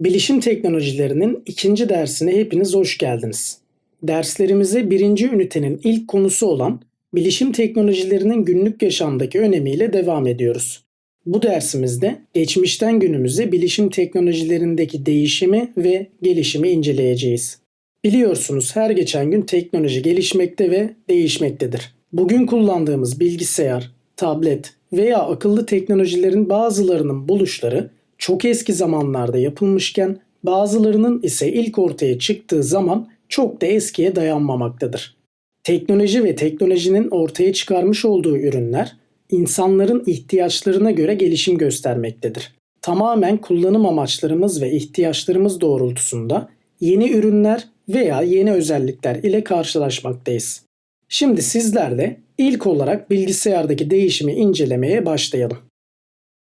Bilişim teknolojilerinin ikinci dersine hepiniz hoş geldiniz. Derslerimize birinci ünitenin ilk konusu olan bilişim teknolojilerinin günlük yaşamdaki önemiyle devam ediyoruz. Bu dersimizde geçmişten günümüze bilişim teknolojilerindeki değişimi ve gelişimi inceleyeceğiz. Biliyorsunuz her geçen gün teknoloji gelişmekte ve değişmektedir. Bugün kullandığımız bilgisayar, tablet veya akıllı teknolojilerin bazılarının buluşları çok eski zamanlarda yapılmışken bazılarının ise ilk ortaya çıktığı zaman çok da eskiye dayanmamaktadır. Teknoloji ve teknolojinin ortaya çıkarmış olduğu ürünler insanların ihtiyaçlarına göre gelişim göstermektedir. Tamamen kullanım amaçlarımız ve ihtiyaçlarımız doğrultusunda yeni ürünler veya yeni özellikler ile karşılaşmaktayız. Şimdi sizlerle ilk olarak bilgisayardaki değişimi incelemeye başlayalım.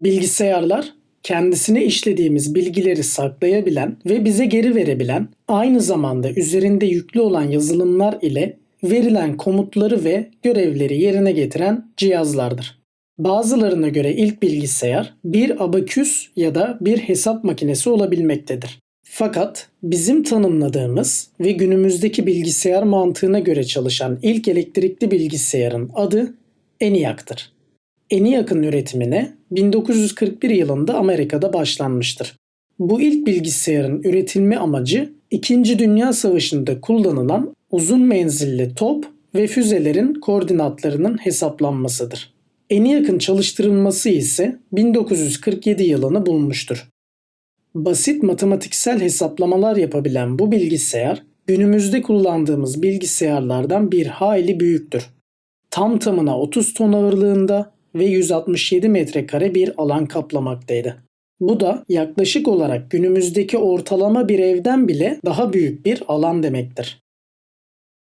Bilgisayarlar kendisine işlediğimiz bilgileri saklayabilen ve bize geri verebilen, aynı zamanda üzerinde yüklü olan yazılımlar ile verilen komutları ve görevleri yerine getiren cihazlardır. Bazılarına göre ilk bilgisayar bir abaküs ya da bir hesap makinesi olabilmektedir. Fakat bizim tanımladığımız ve günümüzdeki bilgisayar mantığına göre çalışan ilk elektrikli bilgisayarın adı ENIAC'tır. ENIAC'ın üretimine 1941 yılında Amerika'da başlanmıştır. Bu ilk bilgisayarın üretilme amacı 2. Dünya Savaşı'nda kullanılan uzun menzilli top ve füzelerin koordinatlarının hesaplanmasıdır. ENIAC'ın çalıştırılması ise 1947 yılını bulmuştur. Basit matematiksel hesaplamalar yapabilen bu bilgisayar günümüzde kullandığımız bilgisayarlardan bir hayli büyüktür. Tam tamına 30 ton ağırlığında ve 167 metrekare bir alan kaplamaktaydı. Bu da yaklaşık olarak günümüzdeki ortalama bir evden bile daha büyük bir alan demektir.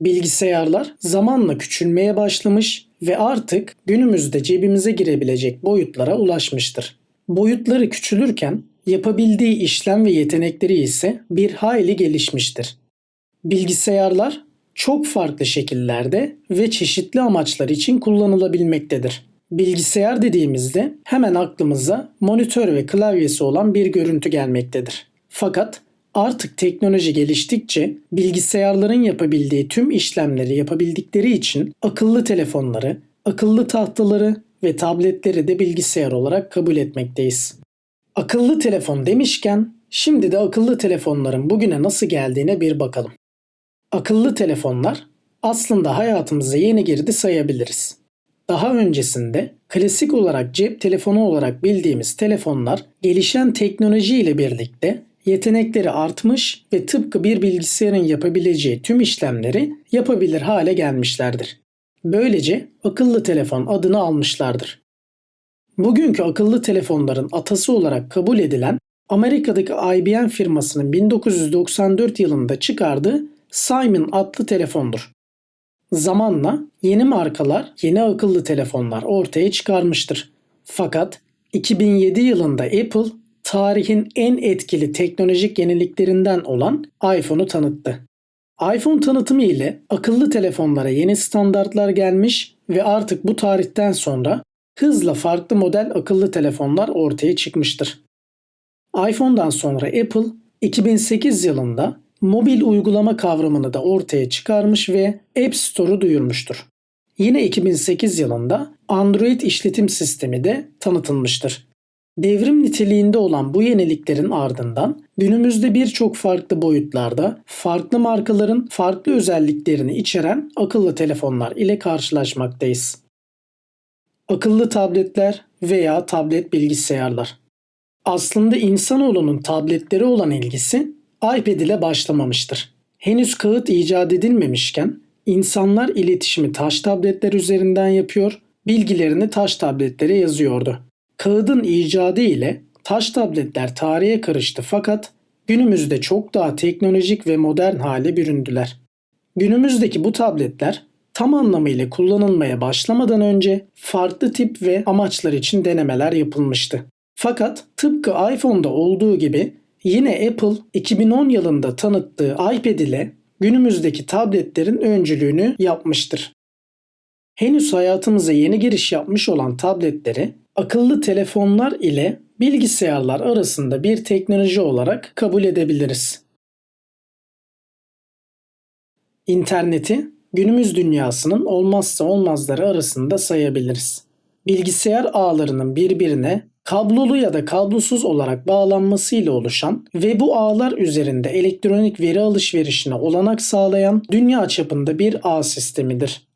Bilgisayarlar zamanla küçülmeye başlamış ve artık günümüzde cebimize girebilecek boyutlara ulaşmıştır. Boyutları küçülürken yapabildiği işlem ve yetenekleri ise bir hayli gelişmiştir. Bilgisayarlar çok farklı şekillerde ve çeşitli amaçlar için kullanılabilmektedir. Bilgisayar dediğimizde hemen aklımıza monitör ve klavyesi olan bir görüntü gelmektedir. Fakat artık teknoloji geliştikçe bilgisayarların yapabildiği tüm işlemleri yapabildikleri için akıllı telefonları, akıllı tahtaları ve tabletleri de bilgisayar olarak kabul etmekteyiz. Akıllı telefon demişken şimdi de akıllı telefonların bugüne nasıl geldiğine bir bakalım. Akıllı telefonlar aslında hayatımıza yeni girdi sayabiliriz. Daha öncesinde klasik olarak cep telefonu olarak bildiğimiz telefonlar gelişen teknoloji ile birlikte yetenekleri artmış ve tıpkı bir bilgisayarın yapabileceği tüm işlemleri yapabilir hale gelmişlerdir. Böylece akıllı telefon adını almışlardır. Bugünkü akıllı telefonların atası olarak kabul edilen Amerika'daki IBM firmasının 1994 yılında çıkardığı Simon adlı telefondur. Zamanla yeni markalar, yeni akıllı telefonlar ortaya çıkarmıştır. Fakat 2007 yılında Apple tarihin en etkili teknolojik yeniliklerinden olan iPhone'u tanıttı. iPhone tanıtımı ile akıllı telefonlara yeni standartlar gelmiş ve artık bu tarihten sonra hızla farklı model akıllı telefonlar ortaya çıkmıştır. iPhone'dan sonra Apple 2008 yılında mobil uygulama kavramını da ortaya çıkarmış ve App Store'u duyurmuştur. Yine 2008 yılında Android işletim sistemi de tanıtılmıştır. Devrim niteliğinde olan bu yeniliklerin ardından günümüzde birçok farklı boyutlarda farklı markaların farklı özelliklerini içeren akıllı telefonlar ile karşılaşmaktayız. Akıllı tabletler veya tablet bilgisayarlar. Aslında insanoğlunun tabletleri olan ilgisi iPad ile başlamamıştır. Henüz kağıt icat edilmemişken insanlar iletişimi taş tabletler üzerinden yapıyor, bilgilerini taş tabletlere yazıyordu. Kağıdın icadı ile taş tabletler tarihe karıştı fakat günümüzde çok daha teknolojik ve modern hale büründüler. Günümüzdeki bu tabletler tam anlamıyla kullanılmaya başlamadan önce farklı tip ve amaçlar için denemeler yapılmıştı. Fakat tıpkı iPhone'da olduğu gibi yine Apple 2010 yılında tanıttığı iPad ile günümüzdeki tabletlerin öncülüğünü yapmıştır. Henüz hayatımıza yeni giriş yapmış olan tabletleri akıllı telefonlar ile bilgisayarlar arasında bir teknoloji olarak kabul edebiliriz. İnterneti günümüz dünyasının olmazsa olmazları arasında sayabiliriz. Bilgisayar ağlarının birbirine kablolu ya da kablosuz olarak bağlanmasıyla oluşan ve bu ağlar üzerinde elektronik veri alışverişine olanak sağlayan dünya çapında bir ağ sistemidir.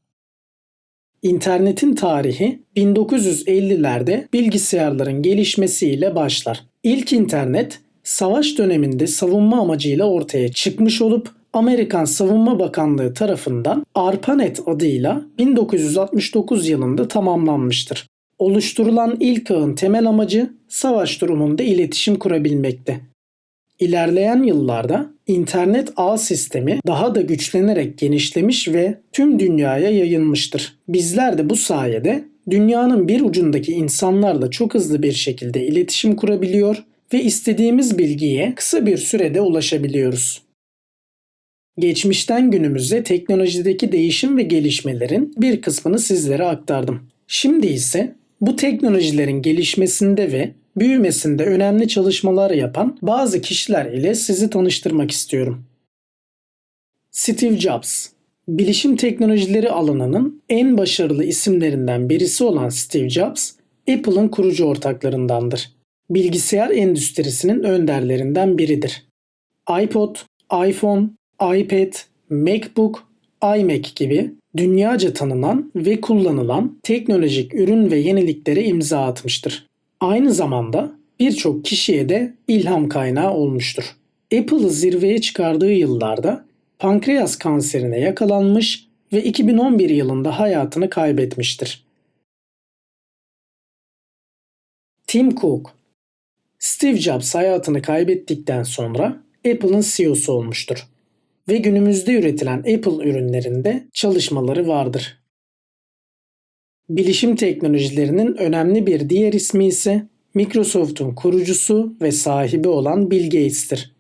İnternetin tarihi 1950'lerde bilgisayarların gelişmesiyle başlar. İlk internet savaş döneminde savunma amacıyla ortaya çıkmış olup Amerikan Savunma Bakanlığı tarafından ARPANET adıyla 1969 yılında tamamlanmıştır. Oluşturulan ilk ağın temel amacı savaş durumunda iletişim kurabilmekti. İlerleyen yıllarda internet ağ sistemi daha da güçlenerek genişlemiş ve tüm dünyaya yayılmıştır. Bizler de bu sayede dünyanın bir ucundaki insanlarla çok hızlı bir şekilde iletişim kurabiliyor ve istediğimiz bilgiye kısa bir sürede ulaşabiliyoruz. Geçmişten günümüze teknolojideki değişim ve gelişmelerin bir kısmını sizlere aktardım. Şimdi ise bu teknolojilerin gelişmesinde ve büyümesinde önemli çalışmalar yapan bazı kişiler ile sizi tanıştırmak istiyorum. Steve Jobs Bilişim teknolojileri alanının en başarılı isimlerinden birisi olan Steve Jobs, Apple'ın kurucu ortaklarındandır. Bilgisayar endüstrisinin önderlerinden biridir. iPod, iPhone, iPad, MacBook, iMac gibi dünyaca tanınan ve kullanılan teknolojik ürün ve yeniliklere imza atmıştır. Aynı zamanda birçok kişiye de ilham kaynağı olmuştur. Apple'ı zirveye çıkardığı yıllarda pankreas kanserine yakalanmış ve 2011 yılında hayatını kaybetmiştir. Tim Cook Steve Jobs hayatını kaybettikten sonra Apple'ın CEO'su olmuştur ve günümüzde üretilen Apple ürünlerinde çalışmaları vardır. Bilişim teknolojilerinin önemli bir diğer ismi ise Microsoft'un kurucusu ve sahibi olan Bill Gates'tir.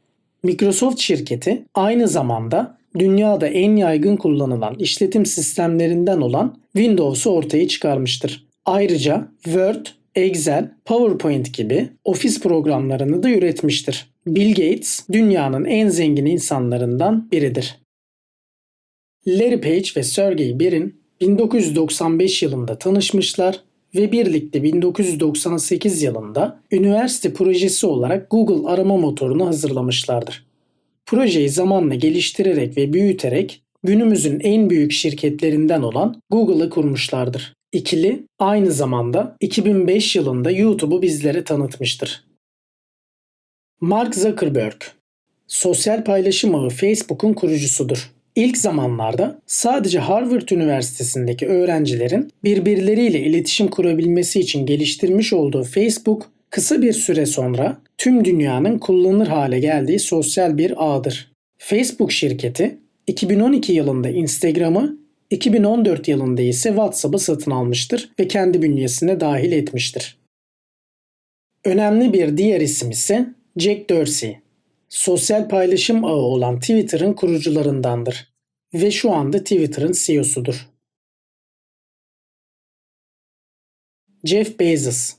Microsoft şirketi aynı zamanda dünyada en yaygın kullanılan işletim sistemlerinden olan Windows'u ortaya çıkarmıştır. Ayrıca Word, Excel, PowerPoint gibi ofis programlarını da üretmiştir. Bill Gates dünyanın en zengin insanlarından biridir. Larry Page ve Sergey Brin 1995 yılında tanışmışlar ve birlikte 1998 yılında üniversite projesi olarak Google arama motorunu hazırlamışlardır. Projeyi zamanla geliştirerek ve büyüterek günümüzün en büyük şirketlerinden olan Google'ı kurmuşlardır. İkili aynı zamanda 2005 yılında YouTube'u bizlere tanıtmıştır. Mark Zuckerberg Sosyal paylaşım ağı Facebook'un kurucusudur. İlk zamanlarda sadece Harvard Üniversitesi'ndeki öğrencilerin birbirleriyle iletişim kurabilmesi için geliştirmiş olduğu Facebook, kısa bir süre sonra tüm dünyanın kullanılır hale geldiği sosyal bir ağdır. Facebook şirketi 2012 yılında Instagram'ı, 2014 yılında ise WhatsApp'ı satın almıştır ve kendi bünyesine dahil etmiştir. Önemli bir diğer isim ise Jack Dorsey sosyal paylaşım ağı olan Twitter'ın kurucularındandır ve şu anda Twitter'ın CEO'sudur. Jeff Bezos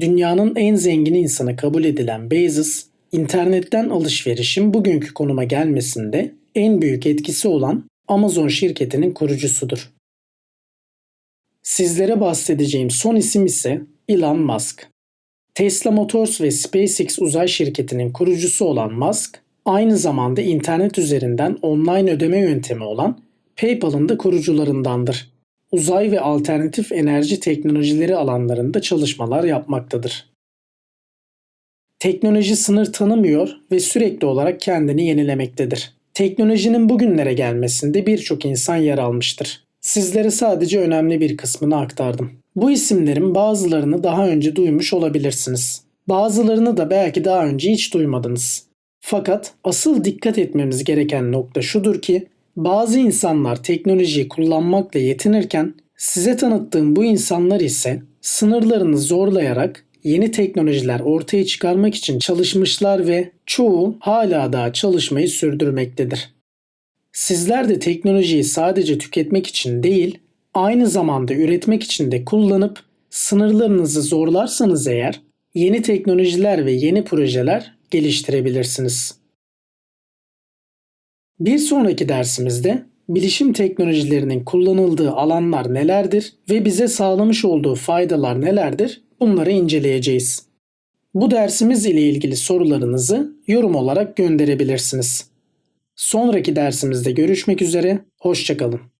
Dünyanın en zengin insanı kabul edilen Bezos, internetten alışverişin bugünkü konuma gelmesinde en büyük etkisi olan Amazon şirketinin kurucusudur. Sizlere bahsedeceğim son isim ise Elon Musk. Tesla Motors ve SpaceX uzay şirketinin kurucusu olan Musk, aynı zamanda internet üzerinden online ödeme yöntemi olan PayPal'ın da kurucularındandır. Uzay ve alternatif enerji teknolojileri alanlarında çalışmalar yapmaktadır. Teknoloji sınır tanımıyor ve sürekli olarak kendini yenilemektedir. Teknolojinin bugünlere gelmesinde birçok insan yer almıştır. Sizlere sadece önemli bir kısmını aktardım. Bu isimlerin bazılarını daha önce duymuş olabilirsiniz. Bazılarını da belki daha önce hiç duymadınız. Fakat asıl dikkat etmemiz gereken nokta şudur ki bazı insanlar teknolojiyi kullanmakla yetinirken size tanıttığım bu insanlar ise sınırlarını zorlayarak yeni teknolojiler ortaya çıkarmak için çalışmışlar ve çoğu hala daha çalışmayı sürdürmektedir. Sizler de teknolojiyi sadece tüketmek için değil, aynı zamanda üretmek için de kullanıp sınırlarınızı zorlarsanız eğer yeni teknolojiler ve yeni projeler geliştirebilirsiniz. Bir sonraki dersimizde bilişim teknolojilerinin kullanıldığı alanlar nelerdir ve bize sağlamış olduğu faydalar nelerdir bunları inceleyeceğiz. Bu dersimiz ile ilgili sorularınızı yorum olarak gönderebilirsiniz. Sonraki dersimizde görüşmek üzere, hoşçakalın.